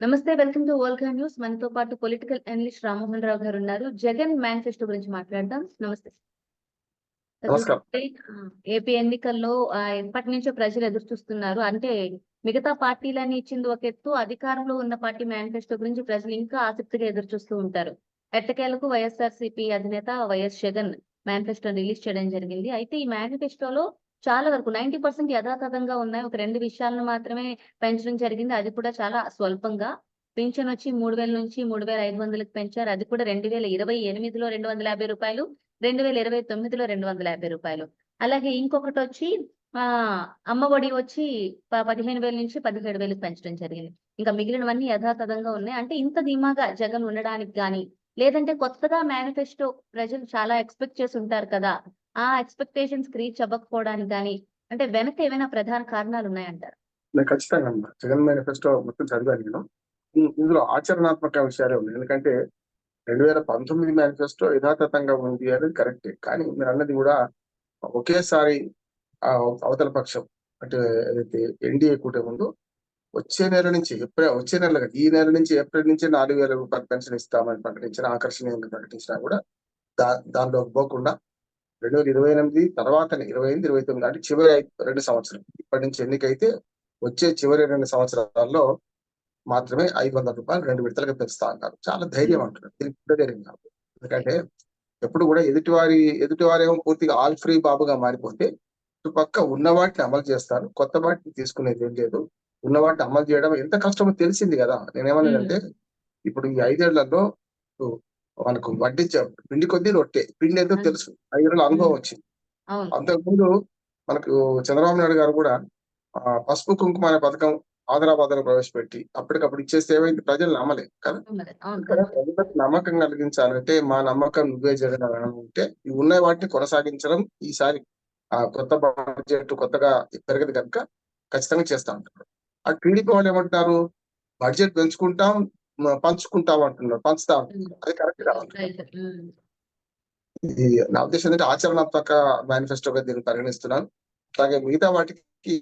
నమస్తే welcome to world news. మనతో పాటు పొలిటికల్ అనలిస్ట్ రామ్మోహన్ రావు గారు ఉన్నారు. జగన్ మేనిఫెస్టో గురించి మాట్లాడదాం. నమస్తే. ఏపీ ఎన్నికల్లో ఎప్పటి నుంచో ప్రజలు ఎదురు చూస్తున్నారు. అంటే మిగతా పార్టీలని ఇచ్చింది ఒక ఎత్తు అధికారంలో ఉన్న పార్టీ మేనిఫెస్టో గురించి ప్రజలు ఇంకా ఆసక్తిగా ఎదురు చూస్తూ ఉంటారు. ఎట్టకేలకు వైఎస్ఆర్సీపీ అధినేత వైఎస్ జగన్ మేనిఫెస్టో రిలీజ్ చేయడం జరిగింది. అయితే ఈ మేనిఫెస్టోలో చాలా వరకు నైన్టీ పర్సెంట్ యథాతథంగా ఉన్నాయి. ఒక రెండు విషయాలను మాత్రమే పెంచడం జరిగింది. అది కూడా చాలా స్వల్పంగా. పింఛన్ వచ్చి మూడు వేల నుంచి మూడు వేల ఐదు వందలకు పెంచారు. అది కూడా రెండు వేల ఇరవై ఎనిమిదిలో రెండు వందల యాభై రూపాయలు రెండు వేల ఇరవై తొమ్మిదిలో రెండు వందల యాభై రూపాయలు. అలాగే ఇంకొకటి వచ్చి ఆ అమ్మ ఒడి వచ్చి పదిహేను వేల నుంచి పదిహేడు వేలకు పెంచడం జరిగింది. ఇంకా మిగిలినవన్నీ యథాతథంగా ఉన్నాయి. అంటే ఇంత ధీమాగా జగన్ ఉండడానికి గాని లేదంటే కొత్తగా మేనిఫెస్టో ప్రజలు చాలా ఎక్స్పెక్ట్ చేసి ఉంటారు కదా ఆ ఎక్స్పెక్టేషన్స్ రీచ్ అవ్వకపోవడానికి కానీ అంటే వెనక ఏమైనా ప్రధాన కారణాలు ఉన్నాయంటారు? ఖచ్చితంగా అమ్మా. జగన్ మేనిఫెస్టో మొత్తం చదివాను నేను. ఇందులో ఆచరణాత్మక విషయాలే ఉన్నాయి. ఎందుకంటే రెండు వేల పంతొమ్మిది మేనిఫెస్టో యథాతథంగా ఉంది అనేది కరెక్టే. కానీ మీరు అన్నది కూడా ఒకేసారి ఆ అవతల పక్షం అంటే ఏదైతే ఎన్డీఏ కూటమి ఉందో వచ్చే నెల నుంచి ఏప్రిల్ వచ్చే నెల ఈ నెల నుంచి ఏప్రిల్ నుంచి నాలుగు వేల రూపాయలు పెన్షన్ ఇస్తామని ప్రకటించిన ఆకర్షణీయంగా ప్రకటించినా కూడా దా దానిలో పోకుండా రెండు వేల ఇరవై ఎనిమిది తర్వాత ఇరవై ఎనిమిది ఇరవై తొమ్మిది అంటే చివరి రెండు సంవత్సరాలు. ఇప్పటి నుంచి ఎన్నికైతే వచ్చే చివరి రెండు సంవత్సరాల్లో మాత్రమే ఐదు వందల రూపాయలు రెండు విడతలుగా పెంచుతా అన్నారు. చాలా ధైర్యం అంటున్నారు. దీనికి ధైర్యం కాదు ఎందుకంటే ఎప్పుడు కూడా ఎదుటివారి ఎదుటివారేమో పూర్తిగా ఆల్ ఫ్రీ బాబుగా మారిపోతే ఇటుపక్క ఉన్న వాటిని అమలు చేస్తారు. కొత్త వాటిని తీసుకునేది ఏం లేదు. ఉన్న వాటిని అమలు చేయడం ఎంత కష్టమో తెలిసింది కదా. నేనేమన్నానంటే ఇప్పుడు ఈ ఐదేళ్ళలో మనకు వడ్డించ పిండి కొద్దీ రొట్టె. పిండి ఏదో. తెలుసు. ఐదేళ్ళ అనుభవం వచ్చింది. అంతకుముందు మనకు చంద్రబాబు నాయుడు గారు కూడా ఆ, పసుపు కుంకుమ అనే పథకం ఆదరాబాద్లో ప్రవేశపెట్టి అప్పటికప్పుడు ఇచ్చేస్తే ఏమైంది? ప్రజలు నమ్మలేదు కదా. ప్రజలకు నమ్మకం కలిగించాలంటే మా నమ్మకం నువ్వే ఉంటే ఈ ఉన్న వాటిని కొనసాగించడం ఈసారి ఆ కొత్త బడ్జెట్ కొత్తగా పెరగదు కనుక ఖచ్చితంగా చేస్తా ఉంటారు. ఆ టీడీపీ వాళ్ళు ఏమంటున్నారు? బడ్జెట్ పెంచుకుంటాం పంచుకుంటాం అంటున్నారు పంచుతా అది కరెక్ట్ కాదు. ఇది నా ఉద్దేశం ఏంటంటే ఆచరణాత్మక మేనిఫెస్టోగా దీన్ని పరిగణిస్తున్నాను. అలాగే మిగతా వాటికి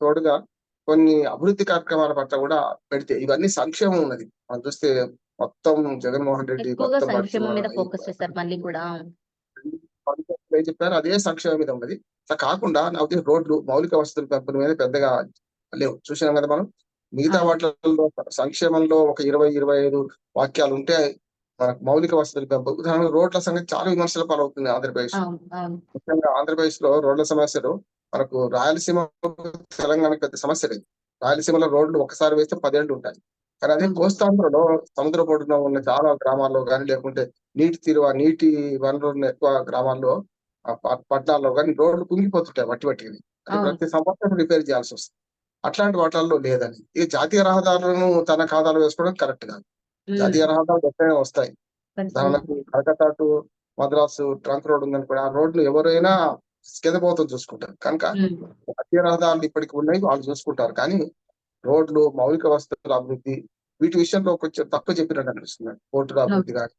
తోడుగా కొన్ని అభివృద్ధి కార్యక్రమాల పట్ల కూడా పెడితే ఇవన్నీ సంక్షేమం ఉన్నది. మనం చూస్తే మొత్తం జగన్మోహన్ రెడ్డి మొత్తం ఏం చెప్పారు? అదే సంక్షేమం మీద ఉన్నది. కాకుండా నా ఉద్దేశం రోడ్లు మౌలిక వసతుల పెంపుల మీద పెద్దగా లేవు. చూసినాం కదా మనం. మిగతా. వాటిలో సంక్షేమంలో ఒక ఇరవై ఇరవై ఐదు వాక్యాలు ఉంటే మనకు మౌలిక వసతుల ఉదాహరణకు రోడ్ల సంగతి చాలా విమర్శల పాలవుతుంది ఆంధ్రప్రదేశ్ ముఖ్యంగా ఆంధ్రప్రదేశ్లో రోడ్ల సమస్యలు మనకు రాయలసీమ తెలంగాణకు పెద్ద సమస్య లేదు రాయలసీమలో రోడ్లు ఒకసారి వేస్తే పదేళ్ళు ఉంటాయి కానీ అదే. కోస్తాంధ్రలో సముద్ర పొడున ఉన్న చాలా గ్రామాల్లో కానీ లేకుంటే నీటి తీరువ నీటి వనరులు ఉన్న ఎక్కువ గ్రామాల్లో పట్టణాల్లో కానీ రోడ్లు కుంగిపోతుంటాయి వట్టి అవును. ప్రతి సంవత్సరం రిపేర్ చేయాల్సి వస్తుంది అట్లాంటి వాటిల్లో లేదని. ఈ జాతీయ రహదారులను తన ఖాతాలో వేసుకోవడం కరెక్ట్ కాదు. జాతీయ రహదారులు ఎప్పుడైనా వస్తాయి. ఉదాహరణకు Calcutta to Madras trunk road ఉందనుకోండి ఆ రోడ్లు ఎవరైనా కింద పోతుంది చూసుకుంటారు. కనుక. జాతీయ రహదారులు ఇప్పటికి ఉన్నాయి వాళ్ళు చూసుకుంటారు. కానీ రోడ్లు మౌలిక వసతుల అభివృద్ధి వీటి విషయంలో కొంచెం తక్కువ చెప్పినట్టు అనిపిస్తుంది. పోర్టుల అభివృద్ధి కానీ